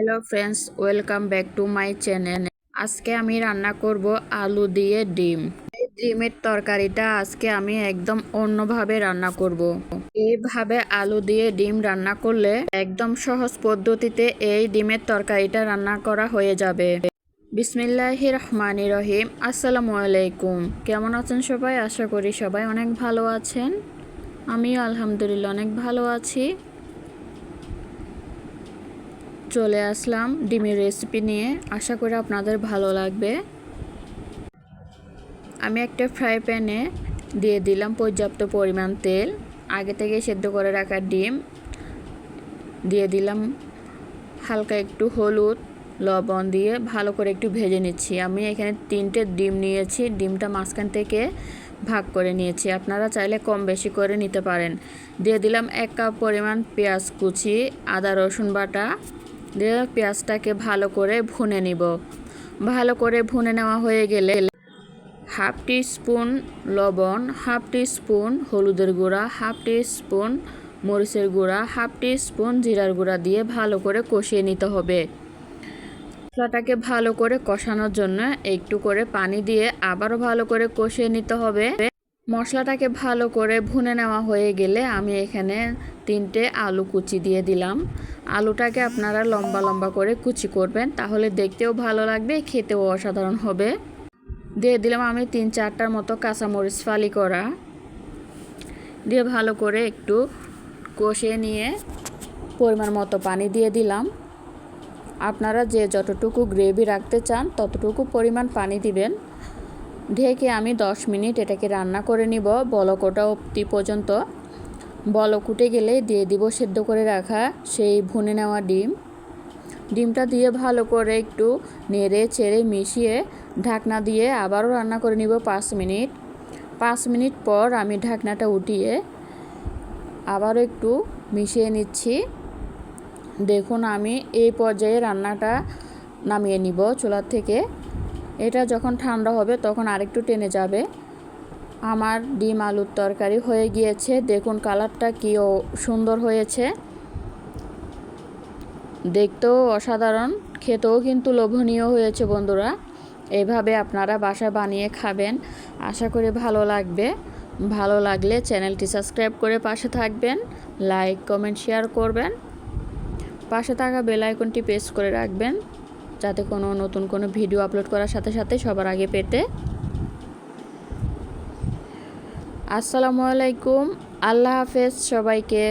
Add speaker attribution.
Speaker 1: Hello friends welcome back to my channel আজকে আমি রান্না করব আলু দিয়ে ডিম। এই ডিমের তরকারিটা আজকে আমি একদম অন্যভাবে রান্না করব। এইভাবে আলু দিয়ে ডিম রান্না করলে একদম সহজ পদ্ধতিতে এই ডিমের তরকারিটা রান্না করা হয়ে যাবে। বিসমিল্লাহি রহমানি রহিম, আসসালামু আলাইকুম। কেমন আছেন সবাই? আশা করি সবাই অনেক ভালো আছেন। আমিও আলহামদুলিল্লাহ অনেক ভালো আছি। চলে আসলাম ডিমের রেসিপি নিয়ে। আশা করি আপনাদের ভালো লাগবে। আমি একটা ফ্রাই প্যানে দিয়ে দিলাম পর্যাপ্ত পরিমাণ তেল। আগে থেকে সেদ্ধ করে রাখা ডিম। দিয়ে দিলাম হালকা একটু হলুদ, লবণ দিয়ে ভালো করে একটু ভেজে নিচ্ছি। আমি এখানে তিনটে ডিম নিয়েছি। ডিমটা মাঝখান থেকে ভাগ করে নিয়েছি। আপনারা চাইলে কম বেশি করে নিতে পারেন। দিয়ে দিলাম এক কাপ পরিমাণ পেঁয়াজ কুচি, আদা রসুন বাটা দিয়ে পেঁয়াজটাকে ভালো করে ভুনে নিব। ভালো করে ভুনে নেওয়া হয়ে গেলে হাফ টি স্পুন লবণ, হাফ টি স্পুন হলুদের গুঁড়া, হাফ টি স্পুন মরিচের গুঁড়া, হাফ টি স্পুন জিরার গুঁড়া দিয়ে ভালো করে কষিয়ে নিতে হবে। মশলাটাকে ভালো করে কষানোর জন্য একটু করে পানি দিয়ে আবারও ভালো করে কষিয়ে নিতে হবে। মশলাটাকে ভালো করে ভুনে নেওয়া হয়ে গেলে আমি এখানে তিনটে আলু কুচি দিয়ে দিলাম। আলুটাকে আপনারা লম্বা লম্বা করে কুচি করবেন, তাহলে দেখতেও ভালো লাগবে, খেতেও অসাধারণ হবে। দিয়ে দিলাম আমি তিন চারটার মতো কাঁচামরিচ ফালি করা। দিয়ে ভালো করে একটু কষিয়ে নিয়ে পরিমাণ মতো পানি দিয়ে দিলাম। আপনারা যে যতটুকু গ্রেভি রাখতে চান, ততটুকু পরিমাণ পানি দিবেন। ঢেকে আমি 10 মিনিট এটাকে রান্না করে নিব। বলকোটা অবধি পর্যন্ত। বলক উঠে গেলে দিয়ে দিব সেদ্ধ করে রাখা সেই ভুনে নেওয়া ডিম। ডিমটা দিয়ে ভালো করে একটু নেড়ে চেড়ে মিশিয়ে ঢাকনা দিয়ে আবারও রান্না করে নিব পাঁচ মিনিট। পাঁচ মিনিট পর আমি ঢাকনাটা উঠিয়ে আবারও একটু মিশিয়ে নিচ্ছি। দেখুন আমি এই পর্যায়ে রান্নাটা নামিয়ে নিব চুলার থেকে। এটা যখন ঠান্ডা হবে তখন আরেকটু টেনে যাবে। আমার ডিম আলুর তরকারি হয়ে গিয়েছে। দেখুন কালারটা কি সুন্দর হয়েছে। দেখতেও অসাধারণ, খেতেও কিন্তু লোভনীয় হয়েছে বন্ধুরা। এভাবে আপনারা বাসায় বানিয়ে খাবেন। আশা করি ভালো লাগবে। ভালো লাগলে চ্যানেলটি সাবস্ক্রাইব করে পাশে থাকবেন, লাইক, কমেন্ট, শেয়ার করবেন। পাশে থাকা বেল আইকনটি প্রেস করে রাখবেন। যাতে কোনো নতুন কোনো ভিডিও আপলোড করার সাথে সাথে সবার আগে পেতে। আসসালামু আলাইকুম। আল্লাহ হাফেজ সবাইকে।